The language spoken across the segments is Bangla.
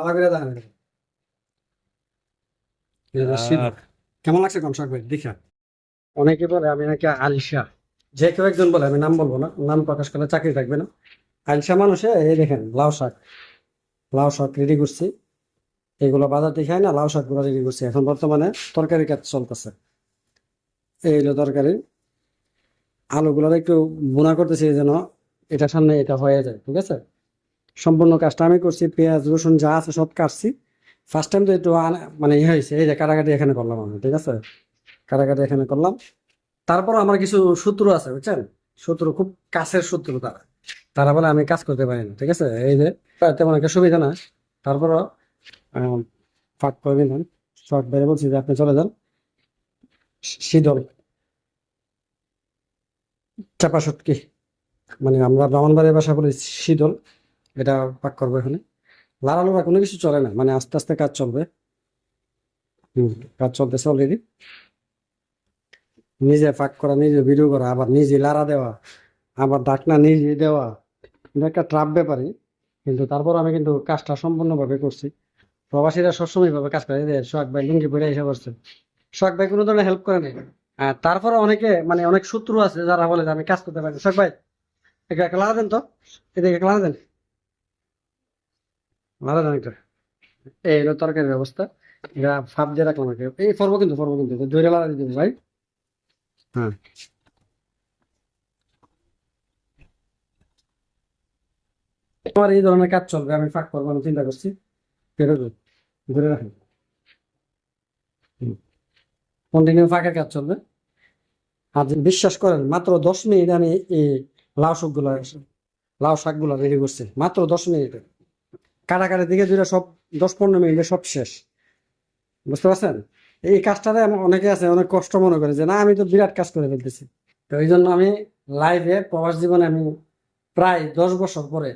ভালো করে দেখেন। কেমন লাগছে কম ভাই? দেখা। অনেকে বলে আমি নাকি আলসা যে কেউ একজন বলে আমি নাম বলব না নাম প্রকাশ করলে চাকরি থাকবে না। আলসা মানুষে এই দেখেন লাউ শাক। লাউ শাক রেডি করছি। এগুলো বাজার থেকে না লাউ শাকগুলো রেডি করছি। এখন বর্তমানে তরকারি কাজ চলতেছে। এই হলো তরকারি। আলুগুলো একটু বোনা করতেছি যেন এটা সামনে এটা হয়ে যায় ঠিক আছে? সম্পূর্ণ কাজটা আমি করছি, পেঁয়াজ, রসুন যা আছে সব কাটছি। ফার্স্ট টাইম তো একটু মানে ইয়ে হয়েছে, এই যে কাটাকাটি এখানে করলাম আমি, ঠিক আছে? কাটাকাটি এখানে করলাম। তারপর আমার কিছু শত্রু আছে, বুঝছেন? শত্রু, খুব কাছের শত্রু তারা। তারা বলে আমি কাজ করতে পারি না, ঠিক আছে? এই যে, তেমন একটা সুবিধা না। তারপরও ফাঁক করে নিলাম শর্ট বেড়ে বলছি যে আপনি চলে যান। শীতল। চাপা সুটকি মানে আমরা ব্রাহ্মণবাড়ির ভাষা বলি শীতল। এটা পাক করব এখানে। লাড়ালোড়া কোনো কিছু চলে না মানে আস্তে আস্তে কাজ চলবে। হুম, কাজ চলতেছে অলরেডি নিজে পাক করা, নিজে ভিডিও করা, আবার নিজে লাড়া দেওয়া, আবার ডাকনা নিজে দেওয়া। একটা ট্রাপ ব্যাপারই, কিন্তু তারপর আমি কিন্তু কাজটা সম্পূর্ণভাবে করছি। প্রবাসীরা সবসময় ভাবে কাজ করে সোহাগ ভাই লুঙ্গি পরে এসে করছে সোহাগ ভাই কোনো ধরনের হেল্প করে নাই। আর তারপরে অনেকে মানে অনেক শত্রু আছে যারা বলে যে আমি কাজ করতে পারি। সোহাগ ভাই, একটা একটা লাড়া দেন তো, এদিকে লাড়া দেন। এই হলো তরকারির ব্যবস্থা। এটা ফাপ দিয়ে রাখলাম এই ফরবো কিন্তু ফরবো কিন্তু লাড়া দিতে ভাই। হ্যাঁ। আমার এই ধরনের কাজ চলবে আমি ফাঁক করব আমি চিন্তা করছি। দেবো। ধরে রাখেন কন্টিনিউ ফাঁকের কাজ চলবে। আর বিশ্বাস করেন মাত্র দশ মিনিট আমি এই লাউ শাকগুলো লাউ শাকগুলো রেডি করছি। মাত্র দশ মিনিটে। কাটাকাটি দিকে দুইটা সব দশ পনেরো মিনিটে সব শেষ। বুঝতে পারছেন? এই কাজটাতে অনেকে আছে, অনেক কষ্ট মনে করে যে, না, আমি তো বিরাট কাজ করে ফেলতেছি। তো এই জন্য আমি লাইভে প্রবাস জীবনে আমি প্রায় দশ বছর পরে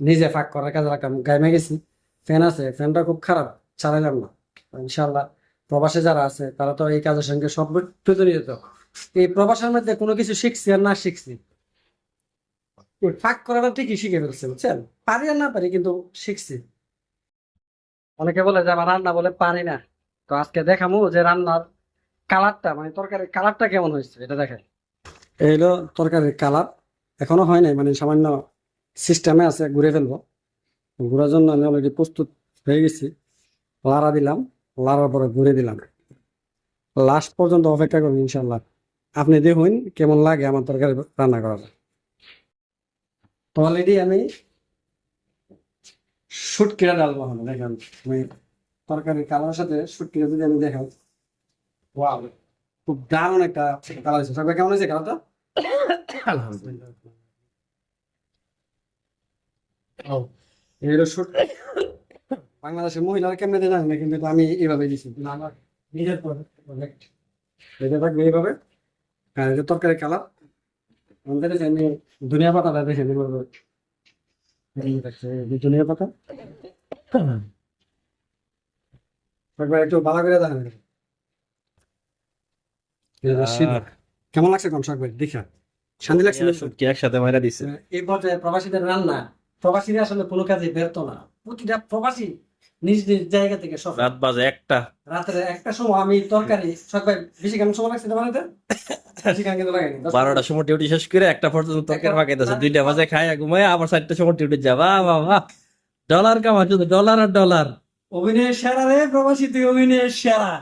নিজে ফাঁক করার কাজে রাখলাম গাইমে গেছি। ফ্যান আছে, ফ্যানটা খুব খারাপ, চালাইলাম না। ইনশাল্লাহ প্রবাসে যারা আছে, তারা তো এই কাজের সঙ্গে সব প্রতিনিয়ত এই প্রবাসের মধ্যে কোনো কিছু শিখছি আর না শিখছি। ফাঁক করাটা ঠিকই শিখে ফেলছে, বুঝছেন? পারি আর না পারি, কিন্তু শিখছি। অনেকে বলে যে আমার রান্না বলে পারি না। তো আজকে দেখামো যে রান্নার কালারটা মানে তরকারির কালারটা কেমন হয়েছে, এটা দেখেন এই হলো তরকারির কালার। এখনও হয় নাই মানে সামান্য সিস্টেমে আছে ঘুরে ফেলব। ঘুরার জন্য আমি অলরেডি প্রস্তুত হয়ে গেছি। লাড়া দিলাম, লাড়ার পরে ঘুরে দিলাম। লাস্ট পর্যন্ত অপেক্ষা করুন ইনশাল্লাহ আপনি দেখুন কেমন লাগে আমার তরকারি রান্না করাটা তো অলরেডি আমি শুটকিটা ডালবো এখন দেখেন। আমি তরকারির কালারের সাথে শুটকিটা যদি আমি দেখাও ওয়াও খুব দারুণ একটা কালার হয়েছে। সবাই কেমন হয়েছে কালারটা? শুট বাংলাদেশের মহিলারা কেমনে দেয় জানি না কিন্তু আমি এইভাবে দিছি। আমার নিজের প্রজেক্ট এটা থাকবে এইভাবে। আর এটা তরকারি কালার। আমাদের ধনিয়া পাতাটা দেখে ধনিয়া কথা? একবার একটু ভালো করে দেখেন। এই যে শীত। কেমন লাগছে কম শাক ভাই? দেখা। শান্তি লাগছে? কি একসাথে মাইরা দিছে? এই পর্যায়ে প্রবাসীদের রান্না। প্রবাসীরা আসলে কোনো কাজে ব্যর্থ না। প্রতিটা প্রবাসী নিজ নিজ জায়গা থেকে সব। রাত বাজে একটা। রাতের একটা সময় আমি তরকারি সকাল বেশি কেমন সময় লাগছে বানাইতে বারোটার সময় ডিউটি শেষ করে একটা পর্যন্ত তরকারি পাকাইতেছে দুইটা বাজে খায় ঘুমায় আবার চারটার সময় ডিউটি যাবা বাবা ডলার কামা শুধু ডলার আর ডলার। অভিনয়ের সেরা রে প্রবাসী তুই অভিনয়ের সেরা।